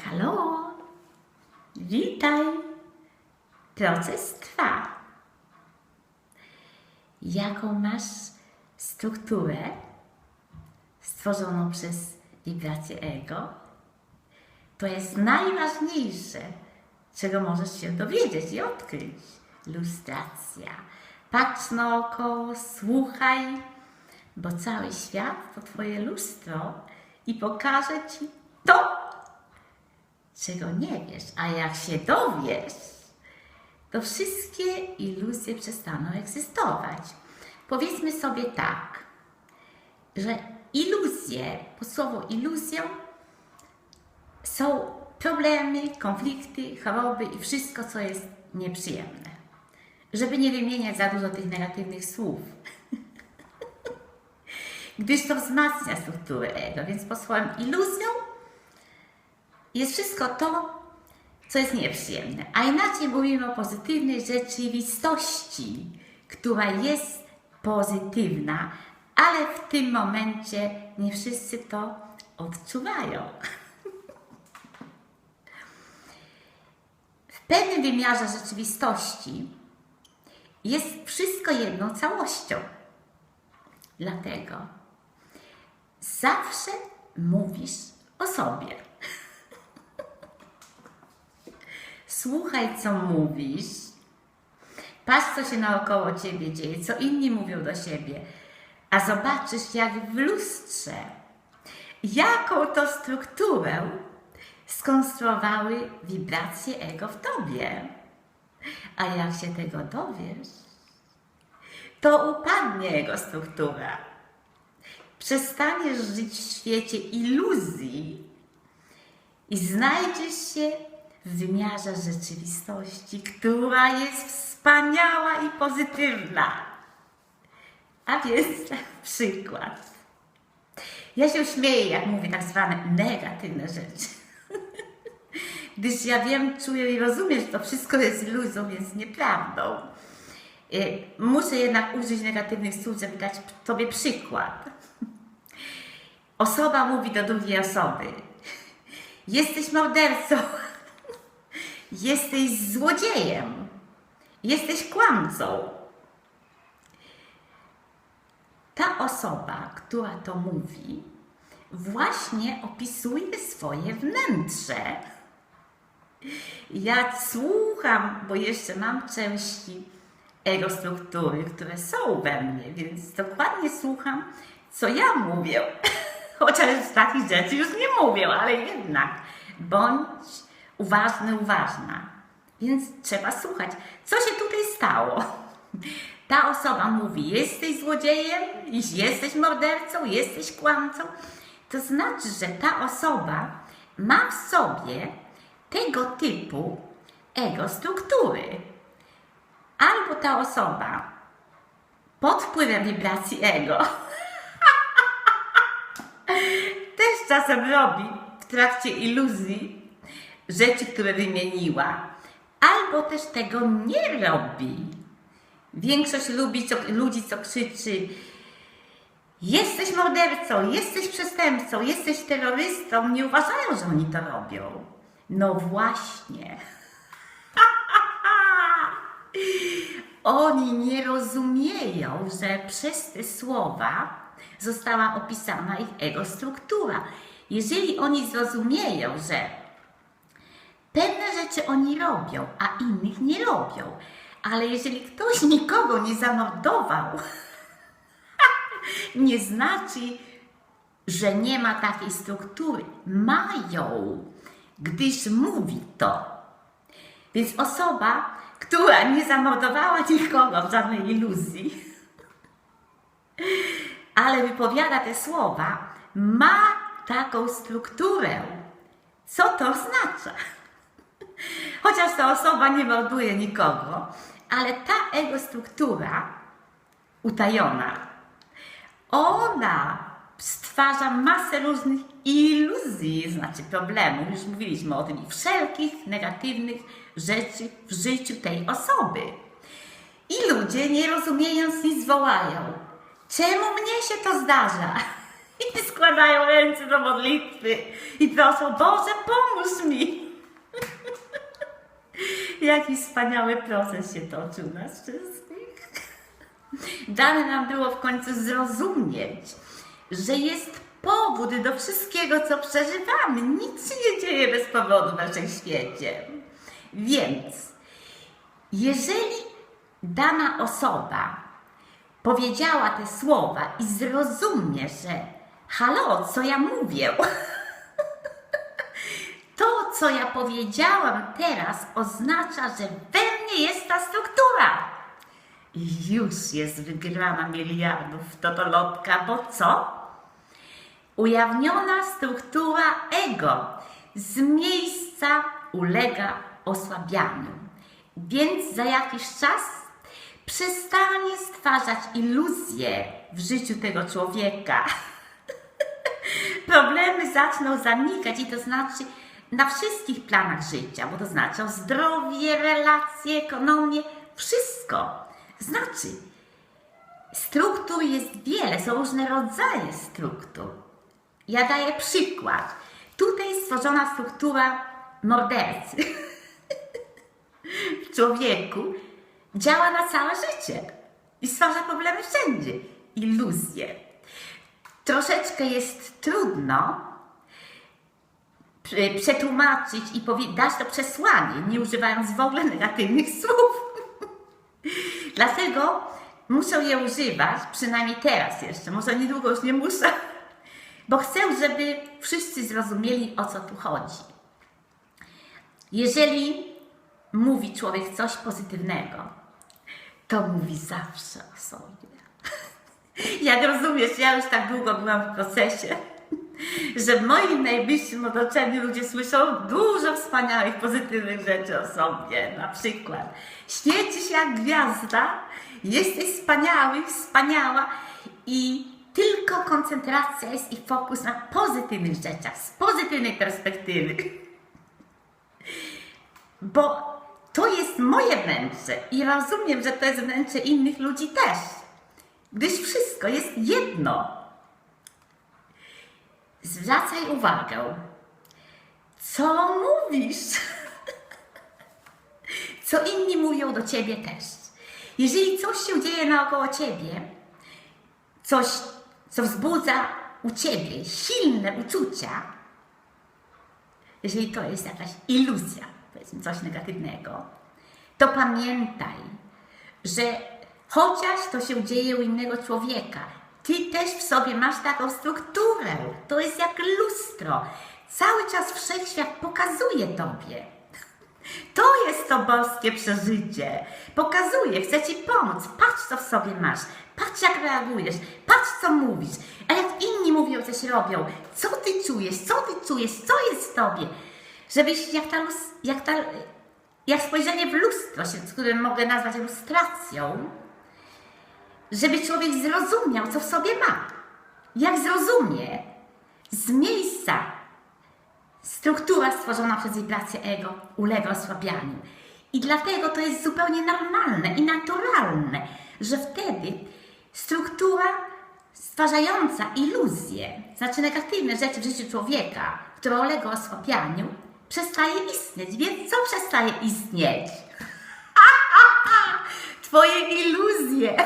Halo, witaj. Proces trwa. Jaką masz strukturę stworzoną przez wibrację ego? To jest najważniejsze, czego możesz się dowiedzieć i odkryć. Lustracja. Patrz naokoło, słuchaj, bo cały świat to Twoje lustro i pokaże Ci to, czego nie wiesz. A jak się dowiesz, to wszystkie iluzje przestaną egzystować. Powiedzmy sobie tak, że iluzje, po słowo iluzją, są problemy, konflikty, choroby i wszystko, co jest nieprzyjemne. Żeby nie wymieniać za dużo tych negatywnych słów. Gdyż to wzmacnia strukturę ego, więc po słowem iluzją jest wszystko to, co jest nieprzyjemne. A inaczej mówimy o pozytywnej rzeczywistości, która jest pozytywna, ale w tym momencie nie wszyscy to odczuwają. W pewnym wymiarze rzeczywistości jest wszystko jedną całością. Dlatego zawsze mówisz o sobie. Słuchaj, co mówisz. Patrz, co się naokoło ciebie dzieje, co inni mówią do siebie, a zobaczysz, jak w lustrze, jaką to strukturę skonstruowały wibracje ego w tobie. A jak się tego dowiesz, to upadnie jego struktura. Przestaniesz żyć w świecie iluzji i znajdziesz się w wymiarze rzeczywistości, która jest wspaniała i pozytywna. A więc przykład. Ja się śmieję, jak mówię tak zwane negatywne rzeczy. Gdyż ja wiem, czuję i rozumiem, że to wszystko jest iluzją, więc nieprawdą. Y, Muszę jednak użyć negatywnych słów, żeby dać Tobie przykład. Osoba mówi do drugiej osoby: Jesteś mordercą, jesteś złodziejem, jesteś kłamcą. Ta osoba, która to mówi, właśnie opisuje swoje wnętrze. Ja słucham, bo jeszcze mam części ego struktury, które są we mnie, więc dokładnie słucham, co ja mówię. Chociaż takich rzeczy już nie mówię, ale jednak bądź uważny, uważna. Więc trzeba słuchać. Co się tutaj stało? Ta osoba mówi, jesteś złodziejem, jesteś mordercą, jesteś kłamcą. To znaczy, że ta osoba ma w sobie tego typu ego struktury. Albo ta osoba pod wpływem wibracji ego też czasem robi w trakcie iluzji rzeczy, które wymieniła, albo też tego nie robi. Większość lubi, co, ludzi, co krzyczy jesteś mordercą, jesteś przestępcą, jesteś terrorystą, nie uważają, że oni to robią. No właśnie. Oni nie rozumieją, że przez te słowa została opisana ich ego struktura. Jeżeli oni zrozumieją, że pewne rzeczy oni robią, a innych nie robią, ale jeżeli ktoś nikogo nie zamordował, nie znaczy, że nie ma takiej struktury. Mają, gdyż mówi to. Więc osoba, która nie zamordowała nikogo w żadnej iluzji, ale wypowiada te słowa, ma taką strukturę. Co to oznacza? Chociaż ta osoba nie morduje nikogo, ale ta ego struktura utajona, ona stwarza masę różnych iluzji, znaczy problemów, już mówiliśmy o tym, i wszelkich negatywnych rzeczy w życiu tej osoby. I ludzie, nie rozumiejąc nic, wołają: Czemu mnie się to zdarza? I składają ręce do modlitwy i proszą, Boże, pomóż mi. Jaki wspaniały proces się toczył nas wszystkich. Dane nam było w końcu zrozumieć, że jest powód do wszystkiego, co przeżywamy. Nic się nie dzieje bez powodu w naszym świecie. Więc, jeżeli dana osoba powiedziała te słowa i zrozumie, że halo, co ja mówię? Co ja powiedziałam teraz, oznacza, że we mnie jest ta struktura. I już jest wygrana miliardów totolotka, bo co? Ujawniona struktura ego z miejsca ulega osłabianiu. Więc za jakiś czas przestanie stwarzać iluzje w życiu tego człowieka. Problemy zaczną zanikać i to znaczy na wszystkich planach życia, bo to znaczy o zdrowie, relacje, ekonomię, wszystko. Znaczy, struktur jest wiele, są różne rodzaje struktur. Ja daję przykład. Tutaj stworzona struktura mordercy w człowieku działa na całe życie i stwarza problemy wszędzie. Iluzje. Troszeczkę jest trudno przetłumaczyć i dać to przesłanie, nie używając w ogóle negatywnych słów. Dlatego muszę je używać, przynajmniej teraz jeszcze, może niedługo już nie muszę, bo chcę, żeby wszyscy zrozumieli, o co tu chodzi. Jeżeli mówi człowiek coś pozytywnego, to mówi zawsze o sobie. Jak rozumiesz, ja już tak długo byłam w procesie, że w moim najbliższym otoczeniu ludzie słyszą dużo wspaniałych, pozytywnych rzeczy o sobie. Na przykład, świecisz jak gwiazda, jesteś wspaniały, wspaniała i tylko koncentracja jest i fokus na pozytywnych rzeczach, z pozytywnej perspektywy. Bo to jest moje wnętrze i rozumiem, że to jest wnętrze innych ludzi też. Gdyż wszystko jest jedno. Zwracaj uwagę, co mówisz, co inni mówią do ciebie też. Jeżeli coś się dzieje naokoło ciebie, coś, co wzbudza u ciebie silne uczucia, jeżeli to jest jakaś iluzja, powiedzmy coś negatywnego, to pamiętaj, że chociaż to się dzieje u innego człowieka, ty też w sobie masz taką strukturę. To jest jak lustro. Cały czas wszechświat pokazuje tobie. To jest to boskie przeżycie. Pokazuje, chce ci pomóc. Patrz, co w sobie masz. Patrz, jak reagujesz. Patrz, co mówisz. A jak inni mówią, coś robią. Co ty czujesz? Co ty czujesz? Co jest w tobie? Żebyś jak ta, jak ta jak spojrzenie w lustro, się, które mogę nazwać lustracją, żeby człowiek zrozumiał, co w sobie ma. Jak zrozumie, z miejsca struktura stworzona przez wibrację ego ulega osłabianiu. I dlatego to jest zupełnie normalne i naturalne, że wtedy struktura stwarzająca iluzje, znaczy negatywne rzeczy w życiu człowieka, która ulega osłabianiu, przestaje istnieć. Więc co przestaje istnieć? Twoje iluzje.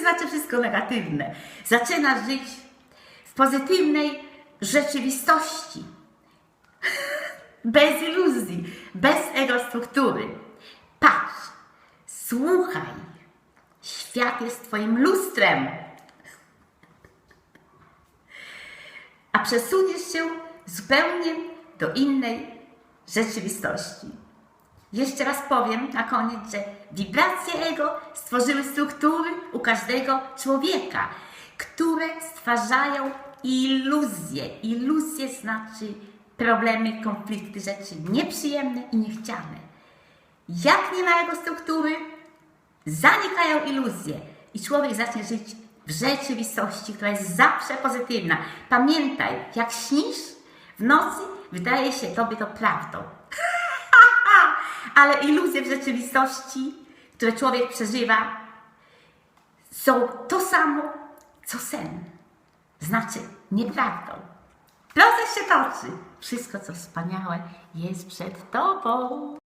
Znaczy wszystko negatywne. Zaczynasz żyć w pozytywnej rzeczywistości. Bez iluzji, bez ego struktury. Patrz, słuchaj. Świat jest Twoim lustrem. A przesuniesz się zupełnie do innej rzeczywistości. Jeszcze raz powiem na koniec, że wibracje ego stworzyły struktury u każdego człowieka, które stwarzają iluzje. Iluzje znaczy problemy, konflikty, rzeczy nieprzyjemne i niechciane. Jak nie ma jego struktury, zanikają iluzje i człowiek zacznie żyć w rzeczywistości, która jest zawsze pozytywna. Pamiętaj, jak śnisz w nocy, wydaje się tobie to prawdą. Ale iluzje w rzeczywistości, które człowiek przeżywa, są to samo, co sen. Znaczy nieprawdą. Proces się toczy. Wszystko, co wspaniałe, jest przed tobą.